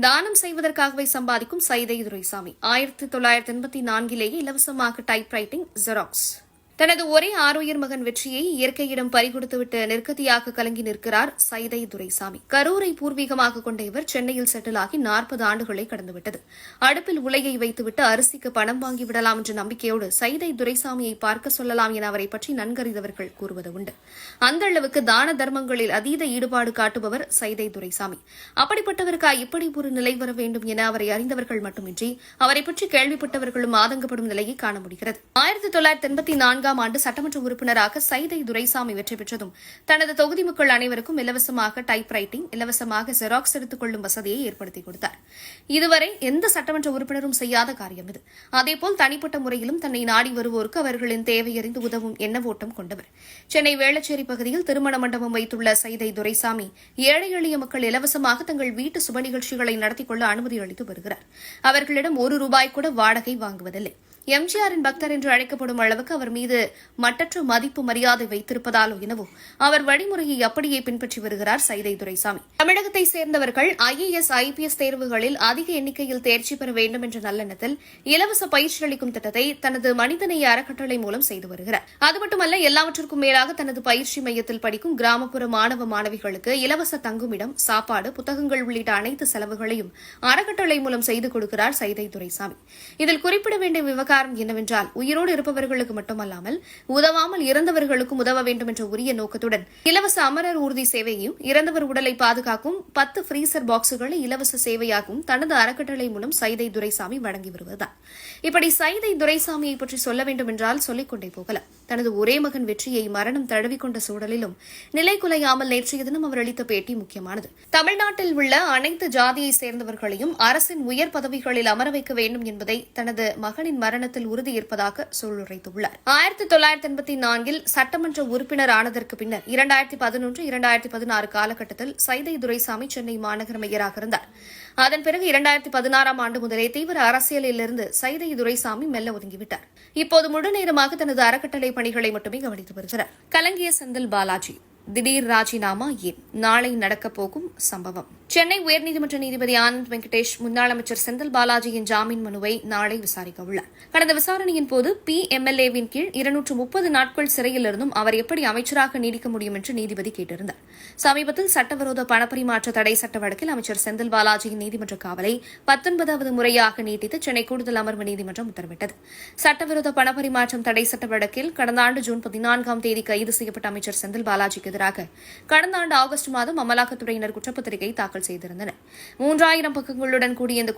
தானம் செய்வதற்காகவே சம்பாதிக்கும் சைதை துரைசாமி. ஆயிரத்தி தொள்ளாயிரத்தி எண்பத்தி நான்கிலேயே இலவசமாக டைப் ரைட்டிங் ஜெராக்ஸ் தனது ஒரே ஆரோயர் மகன் வெற்றியை இயற்கையிடம் பறிகொடுத்துவிட்டு நெருக்கத்தியாக கலங்கி நிற்கிறார் சைதை துரைசாமி. கரூரை பூர்வீகமாக கொண்ட இவர் சென்னையில் செட்டிலாகி நாற்பது ஆண்டுகளை கடந்துவிட்டது. அடுப்பில் உலையை வைத்துவிட்டு அரிசிக்கு பணம் வாங்கிவிடலாம் என்ற நம்பிக்கையோடு சைதை துரைசாமியை பார்க்க சொல்லலாம் என அவரை பற்றி நன்கறிந்தவர்கள் கூறுவது உண்டு. அந்த அளவுக்கு தான தர்மங்களில் அதீத ஈடுபாடு காட்டுபவர் சைதை துரைசாமி. அப்படிப்பட்டவருக்கா இப்படி ஒரு நிலை வர வேண்டும் என அவரை அறிந்தவர்கள் மட்டுமின்றி அவரை பற்றி கேள்விப்பட்டவர்களும் ஆதங்கப்படும் நிலையை காண முடிகிறது. ஆயிரத்தி தொள்ளாயிரத்தி எண்பத்தி நான்காம் நான்காம் ஆண்டு சட்டமன்ற உறுப்பினராக சைதை துரைசாமி வெற்றி பெற்றதும். தனது தொகுதி மக்கள் அனைவருக்கும் இலவசமாக டைப் ரைட்டிங் இலவசமாக ஜெராக்ஸ் எடுத்துக் கொள்ளும் வசதியை ஏற்படுத்தி கொடுத்தார். இதுவரை எந்த சட்டமன்ற உறுப்பினரும் செய்யாத காரியம் இது. அதேபோல் தனிப்பட்ட முறையிலும் தன்னை நாடி வருவோருக்கு அவர்களின் தேவையறிந்து உதவும் எண்ண ஓட்டம் கொண்டவர். சென்னை வேளச்சேரி பகுதியில் திருமண மண்டபம் வைத்துள்ள சைதை துரைசாமி ஏழை எளிய மக்கள் இலவசமாக தங்கள் வீட்டு சுப நிகழ்ச்சிகளை நடத்திக் கொள்ள அனுமதி அளித்து வருகிறார். அவர்களிடம் ஒரு ரூபாய் கூட வாடகை வாங்குவதில்லை. எம்ஜிஆரின் பக்தர் என்று அழைக்கப்படும் அளவுக்கு அவர் மீது மட்டற்ற மதிப்பு மரியாதை வைத்திருப்பதாலோ எனவோ அவர் வழிமுறையை அப்படியே பின்பற்றி வருகிறார் சைதை துரைசாமி. தமிழகத்தை சேர்ந்தவர்கள் ஐஏஎஸ் ஐபிஎஸ் தேர்வுகளில் அதிக எண்ணிக்கையில் தேர்ச்சி பெற வேண்டும் என்ற நல்லெண்ணத்தில் இலவச பயிற்சி அளிக்கும் திட்டத்தை தனது மனிதநேய அறக்கட்டளை மூலம் செய்து வருகிறார். அது மட்டுமல்ல எல்லாவற்றிற்கும் மேலாக தனது பயிற்சி மையத்தில் படிக்கும் கிராமப்புற மாணவ மாணவிகளுக்கு இலவச தங்குமிடம் சாப்பாடு புத்தகங்கள் உள்ளிட்ட அனைத்து செலவுகளையும் அறக்கட்டளை மூலம் செய்து கொடுக்கிறார் சைதை துரைசாமி. இதில் குறிப்பிட வேண்டிய விவகாரம் என்னவென்றால் உயிரோடு இருப்பவர்களுக்கு மட்டுமல்லாமல் உதவாமல் இறந்தவர்களுக்கும் உதவ வேண்டும் என்ற உரிய நோக்கத்துடன் இலவச அமரர் ஊர்தி சேவையும் இறந்தவர் உடலை பாதுகாக்கும் பத்து ஃப்ரீசர் பாக்ஸுகளை இலவச சேவையாகவும் தனது அறக்கட்டளை மூலம் சைதை துரைசாமி வழங்கி வருவதுதான். இப்படி சைதை துரைசாமியை பற்றி சொல்ல வேண்டும் என்றால் சொல்லிக்கொண்டே போகலாம். தனது ஒரே மகன் வெற்றியை மரணம் தழுவிக்கொண்ட சூழலிலும் நிலை குலையாமல் நேற்றைய தினம் அவர் அளித்த பேட்டி முக்கியமானது. தமிழ்நாட்டில் உள்ள அனைத்து ஜாதியை சேர்ந்தவர்களையும் அரசின் உயர் பதவிகளில் அமர வைக்க வேண்டும் என்பதை தனது மகனின் மரணத்தில் உறுதியேற்பதாக சூளுரைத்துள்ளார். ஆயிரத்தி தொள்ளாயிரத்தி எண்பத்தி நான்கில் சட்டமன்ற உறுப்பினர் ஆனதற்கு பின்னர் இரண்டாயிரத்தி பதினொன்று இரண்டாயிரத்தி பதினாறு காலகட்டத்தில் சைதை துரைசாமி சென்னை மாநகர மேயராக இருந்தார். அதன் பிறகு இரண்டாயிரத்தி பதினாறாம் ஆண்டு முதலே தீவிர அரசியலிலிருந்து சைதை துரைசாமி மெல்ல ஒதுங்கிவிட்டார். இப்போது முழுநேரமாக தனது அறக்கட்டளை பணிகளை மட்டுமே கவனித்து வருகிறார். கலங்கிய செந்தில் பாலாஜி திடீர் ராஜினாமா ஏன்? நாளை நடக்கப்போகும் சம்பவம். சென்னை உயர்நீதிமன்ற நீதிபதி ஆனந்த் வெங்கடேஷ் முன்னாள் அமைச்சர் செந்தில் பாலாஜியின் ஜாமீன் மனுவை நாளை விசாரிக்க உள்ளார். கடந்த விசாரணையின் போது பி எம்எல்ஏவின் கீழ் இருநூற்று முப்பது நாட்கள் சிறையில் இருந்தும் அவர் எப்படி அமைச்சராக நீடிக்க முடியும் என்று நீதிபதி கேட்டிருந்தார். சமீபத்தில் சட்டவிரோத பணப்பரிமாற்ற தடை சட்ட வழக்கில் அமைச்சர் செந்தில் பாலாஜியின் நீதிமன்ற காவலை பத்தொன்பதாவது முறையாக நீட்டித்து சென்னை கூடுதல் அமர்வு நீதிமன்றம் உத்தரவிட்டது. சட்டவிரோத பணப்பரிமாற்றம் தடை சட்ட வழக்கில் கடந்த ஆண்டு ஜூன் பதினான்காம் தேதி கைது செய்யப்பட்ட அமைச்சர் செந்தில் பாலாஜிக்கு எதிராக கடந்த ஆண்டு ஆகஸ்ட் மாதம் அமலாக்கத்துறையினர் குற்றப்பத்திரிகை தாக்கல் செய்திருந்தன. மூன்றாயிரம் பக்கங்களுடன் கூடிய இந்த